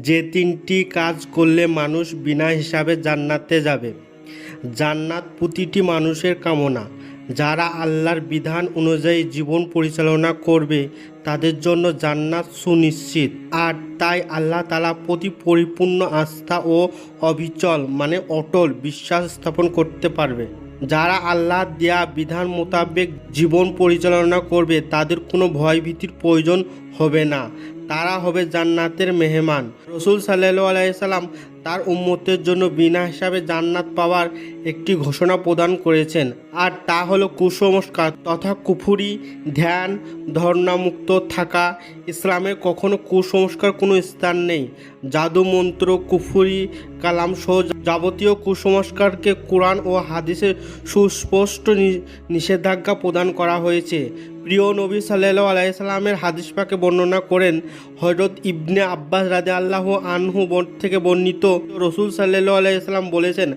যে তিনটি কাজ করলে মানুষ বিনা হিসাবে জান্নাতে যাবে। জান্নাত প্রতিটি মানুষের কামনা। যারা আল্লাহর বিধান অনুযায়ী জীবন পরিচালনা করবে, তাদের জন্য জান্নাত সুনিশ্চিত। আর তাই আল্লাহ তালা প্রতি পরিপূর্ণ আস্থা ও অবিচল মানে অটল বিশ্বাস স্থাপন করতে পারবে। যারা আল্লাহ দেয়া বিধান মোতাবেক জীবন পরিচালনা করবে, তাদের কোনো ভয়ভীতির প্রয়োজন হবে না। তারা হবে জান্নাতের মেহমান। রসুল সাল্লু আলাইসাল্লাম তার উম্মতের জন্য বিনা হিসাবে জান্নাত পাওয়ার একটি ঘোষণা প্রদান করেছেন। আর তা হলো কুসংস্কার তথা কুফুরি, ধ্যান, ধর্ণামুক্ত থাকা। ইসলামে কখনো কুসংস্কার কোনো স্থান নেই। জাদু মন্ত্র কুফুরি, কালাম সহ যাবতীয় কুসংস্কারকে কোরআন ও হাদিসে সুস্পষ্ট নিষেধাজ্ঞা প্রদান করা হয়েছে। প্রিয় নবী সাল্লাহ আলাইসাল্লামের হাদিস পাকে বর্ণনা করেন হজরত ইবনে আব্বাস রাজা আল্লাহ আনহু থেকে বর্ণিত। রসুল সাল্লাহ আলাইসাল্লাম বলেছেন,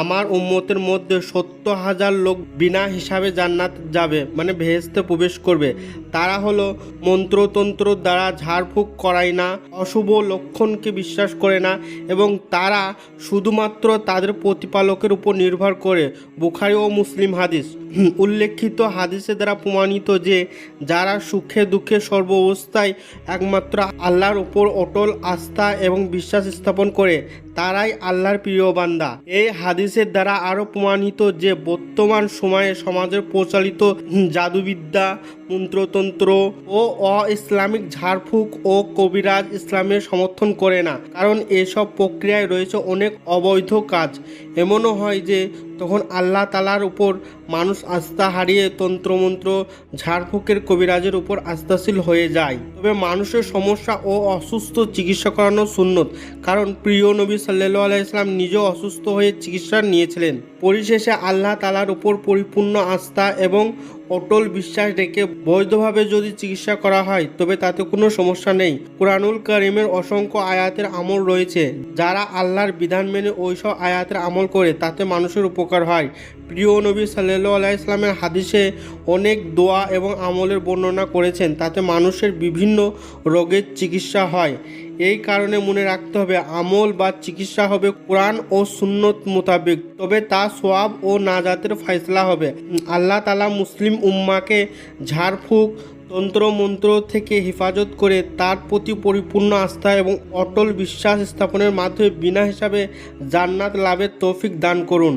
আমার উম্মতের মধ্যে সত্তর হাজার লোক বিনা হিসাবে জান্নাত যাবে মানে ভেহেস্তে প্রবেশ করবে। তারা হলো মন্ত্রতন্ত্র দ্বারা ঝাড়ফুঁক করায় না, অশুভ লক্ষণকে বিশ্বাস করে না এবং তারা শুধুমাত্র তাদের প্রতিপালকের উপর নির্ভর করে। বুখারি ও মুসলিম হাদিস। উল্লেখিত হাদিসের দ্বারা প্রমাণিত যে যারা সুখে দুঃখে সর্ব অবস্থায় একমাত্র আল্লাহর উপর অটল আস্থা এবং বিশ্বাস স্থাপন করে তারাই আল্লাহর প্রিয় বান্দা। এই হাদিসের দ্বারা আরও প্রমাণিত যে বর্তমান সময়ে সমাজের প্রচলিত জাদুবিদ্যা, মন্ত্রতন্ত্র ও অ ইসলামিক ঝাড়ফুঁক ও কবিরাজ ইসলামের সমর্থন করে না। কারণ এসব প্রক্রিয়ায় রয়েছে অনেক অবৈধ কাজ। এমনও হয় যে তখন আল্লাহ তালার উপর মানুষ আস্থা হারিয়ে তন্ত্রমন্ত্র ঝাড়ফুঁকের কবিরাজের উপর আস্থাশীল হয়ে যায়। তবে মানুষের সমস্যা ও অসুস্থ চিকিৎসা করানো সুন্নত। কারণ প্রিয় নবী সাল্লু আলাইসলাম নিজেও অসুস্থ হয়ে চিকিৎসা নিয়েছিলেন। পরিশেষে আল্লাহ তালার উপর পরিপূর্ণ আস্থা এবং অটল বিশ্বাস রেখে বৈধভাবে যদি চিকিৎসা করা হয়, তবে তাতে কোনো সমস্যা নেই। কোরআনুল করিমের অসংখ্য আয়াতের আমল রয়েছে। যারা আল্লাহর বিধান মেনে ওইসব আয়াতের আমল করে, তাতে মানুষের উপকার হয়। প্রিয় নবী সাল্লু আলাইসলামের হাদিসে অনেক দোয়া এবং আমলের বর্ণনা করেছেন, তাতে মানুষের বিভিন্ন রোগের চিকিৎসা হয়। এই কারণে মনে রাখতে হবে, আমল বা চিকিৎসা হবে কোরআন ও সুন্নত মোতাবেক। তবে তা সোয়াব ও নাজাতের ফয়সলা হবে। আল্লাহ তালা মুসলিম উম্মাকে ঝাড়ফুঁক, তন্ত্রমন্ত্র থেকে হেফাজত করে তার প্রতি পরিপূর্ণ আস্থা এবং অটল বিশ্বাস স্থাপনের মাধ্যমে বিনা হিসাবে জান্নাত লাভের তৌফিক দান করুন।